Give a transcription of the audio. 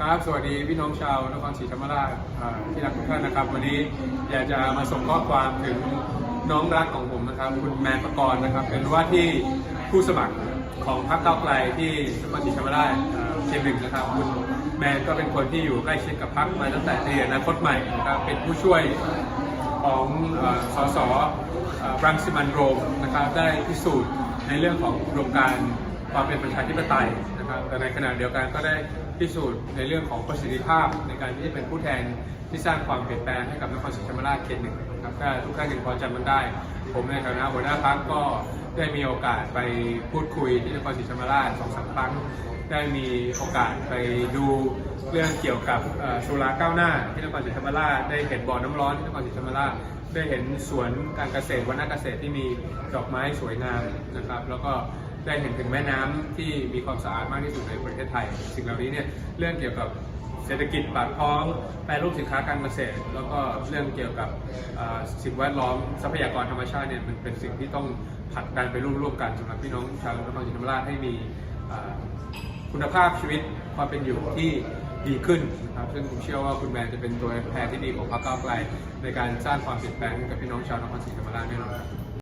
ครับสวัสดีพี่น้องชาวนครศรีธรรมราชที่รักทุกท่านนะครับ วันนี้อยากจะมาส่งข้อความถึงน้องรักของผมนะครับ คุณแมนประกรณ์นะครับ เป็นว่าที่ผู้สมัครของพรรคก้าวไกลที่นครศรีธรรมราชเขตหนึ่งนะครับคุณแมนก็เป็นคนที่อยู่ใกล้ชิดกับพรรคมาตั้งแต่ในอนาคตใหม่นะครับเป็นผู้ช่วยของสสรังสิมันโรมนะครับได้พิสูจน์ในเรื่องของอุดมการ ความเป็นประชาธิปไตยนะครับ แต่ในขณะเดียวกันก็ได้พิสูจน์ในเรื่องของประสิทธิภาพในการที่จะเป็นผู้แทนที่สร้างความเปลี่ยนแปลงให้กับนครศรีธรรมราชเขตหนึ่งนะครับถ้าทุกท่านยังพอจำมันได้ ผมในฐานะหัวหน้าพักก็ได้มีโอกาสไปพูดคุยที่นครศรีธรรมราชสองสามครั้งได้มีโอกาสไปดูเรื่องเกี่ยวกับสุราก้าวหน้าที่นครศรีธรรมราชได้เห็นบ่อน้ำร้อนที่นครศรีธรรมราชได้เห็นสวนการเกษตรวันนาเกษตรที่มีดอกไม้สวยงามนะครับ แล้วก็ ได้เห็นถึงแม่น้ำที่มีความสะอาดมากที่สุดในประเทศไทย สิ่งเหล่านี้เนี่ยเรื่องเกี่ยวกับเศรษฐกิจปากท้องแปรรูปสินค้าการเกษตร แล้วก็เรื่องเกี่ยวกับสิ่งแวดล้อมทรัพยากรธรรมชาติเนี่ยมันเป็นสิ่งที่ต้องผลักดันไปร่วมๆกันสำหรับพี่น้องชาวนครศรีธรรมราชให้มีคุณภาพชีวิตความเป็นอยู่ที่ดีขึ้นนะครับซึ่งผมเชื่อว่าคุณแมนจะเป็นตัวแทนที่ดีของพรรคก้าวไกลในการสร้างความเปลี่ยนแปลงให้กับพี่น้องชาวนครศรีธรรมราชแน่นอน